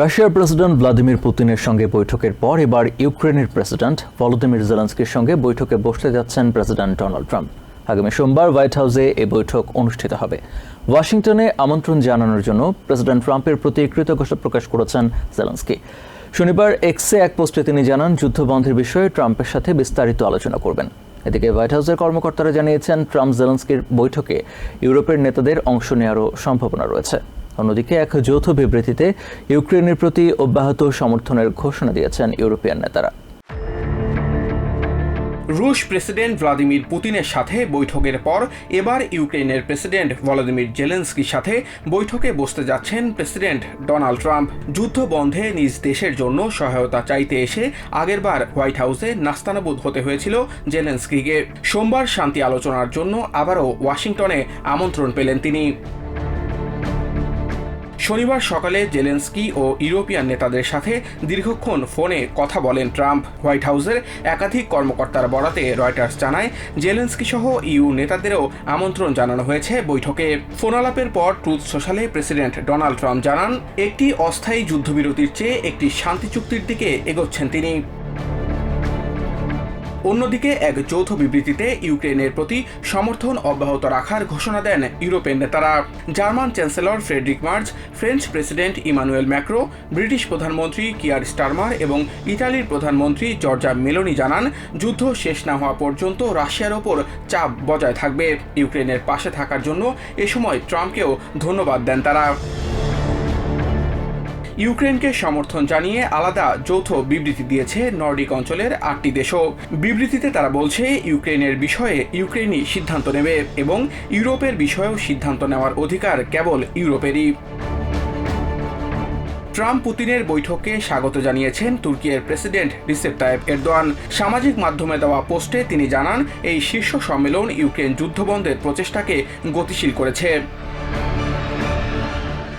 রাশিয়ার president Vladimir পুতিনের সঙ্গে বৈঠকের পর এবার ইউক্রেনের প্রেসিডেন্ট ভলোদিমির জেলেন্সকির সঙ্গে বৈঠকে বসতে যাচ্ছেন প্রেসিডেন্ট ডোনাল্ড ট্রাম্প। আগামী সোমবার হোয়াইট হাউসে এই বৈঠক অনুষ্ঠিত হবে। ওয়াশিংটনে আমন্ত্রণ জানানোর জন্য প্রেসিডেন্ট ট্রাম্পের প্রতি কৃতজ্ঞতা প্রকাশ করেছেন জেলেন্সকি। শনিবার এক্সে এক পোস্টে তিনি জানান, যুদ্ধবন্ধের বিষয়ে ট্রাম্পের সাথে বিস্তারিত আলোচনা করবেন। এদিকে হোয়াইট হাউসের কর্মকর্তারা জানিয়েছেন, ট্রাম্প জেলেন্সকির বৈঠকে ইউরোপের নেতাদের অংশ নেওয়ারও সম্ভাবনা রয়েছে। অন্যদিকে এক যৌথ বিবৃতিতে ইউক্রেনের প্রতি অব্যাহত সমর্থনের ঘোষণা দিয়েছেন ইউরোপিয়ান নেতারা। রুশ প্রেসিডেন্ট ভ্লাদিমির পুতিনের সাথে বৈঠকের পর এবার ইউক্রেনের প্রেসিডেন্ট ভলাদিমির জেলেন্সকির সাথে বৈঠকে বসতে যাচ্ছেন প্রেসিডেন্ট ডোনাল্ড ট্রাম্প। যুদ্ধ বন্ধে নিজ দেশের জন্য সহায়তা চাইতে এসে আগেরবার হোয়াইট হাউসে নাস্তানাবুদ হতে হয়েছিল জেলেন্সকিকে। সোমবার শান্তি আলোচনার জন্য আবারও ওয়াশিংটনে আমন্ত্রণ পেলেন তিনি। শনিবার সকালে জেলেন্সকি ও ইউরোপিয়ান নেতাদের সাথে দীর্ঘক্ষণ ফোনে কথা বলেন ট্রাম্প। হোয়াইট হাউসের একাধিক কর্মকর্তার বরাতে রয়টার্স জানায় জেলেন্সকি সহ ইউ নেতাদেরও আমন্ত্রণ জানানো হয়েছে বৈঠকে। ফোনালাপের পর ট্রুথ সোশ্যালে প্রেসিডেন্ট ডোনাল্ড ট্রাম্প জানান, একটি অস্থায়ী যুদ্ধবিরতির চেয়ে একটি শান্তি চুক্তির দিকে এগোচ্ছেন তিনি। অন্যদিকে, এক যৌথ বিবৃতিতে ইউক্রেনের প্রতি সমর্থন অব্যাহত রাখার ঘোষণা দেন ইউরোপের নেতারা। German chancellor Friedrich Merz, French president Emmanuel Macron, British প্রধানমন্ত্রী কিয়ার স্টারমার এবং ইতালির প্রধানমন্ত্রী জর্জা মেলোনি জানান, যুদ্ধ শেষ না হওয়া পর্যন্ত রাশিয়ার ওপর চাপ বজায় থাকবে। ইউক্রেনের পাশে থাকার জন্য এ সময় ট্রাম্পকেও ধন্যবাদ দেন তারা। ইউক্রেনকে সমর্থন জানিয়ে আলাদা যৌথ বিবৃতি দিয়েছে নর্ডিক অঞ্চলের আটটি দেশও। বিবৃতিতে তারা বলছে, ইউক্রেনের বিষয়ে ইউক্রেনই সিদ্ধান্ত নেবে এবং ইউরোপের বিষয়েও সিদ্ধান্ত নেওয়ার অধিকার কেবল ইউরোপেরই। ট্রাম্প পুতিনের বৈঠকে স্বাগত জানিয়েছেন তুর্কিয়ের প্রেসিডেন্ট রিসেপ তায়েব এরদোয়ান। সামাজিক মাধ্যমে দেওয়া পোস্টে তিনি জানান, এই শীর্ষ সম্মেলন ইউক্রেন যুদ্ধবন্ধের প্রচেষ্টাকে গতিশীল করেছে।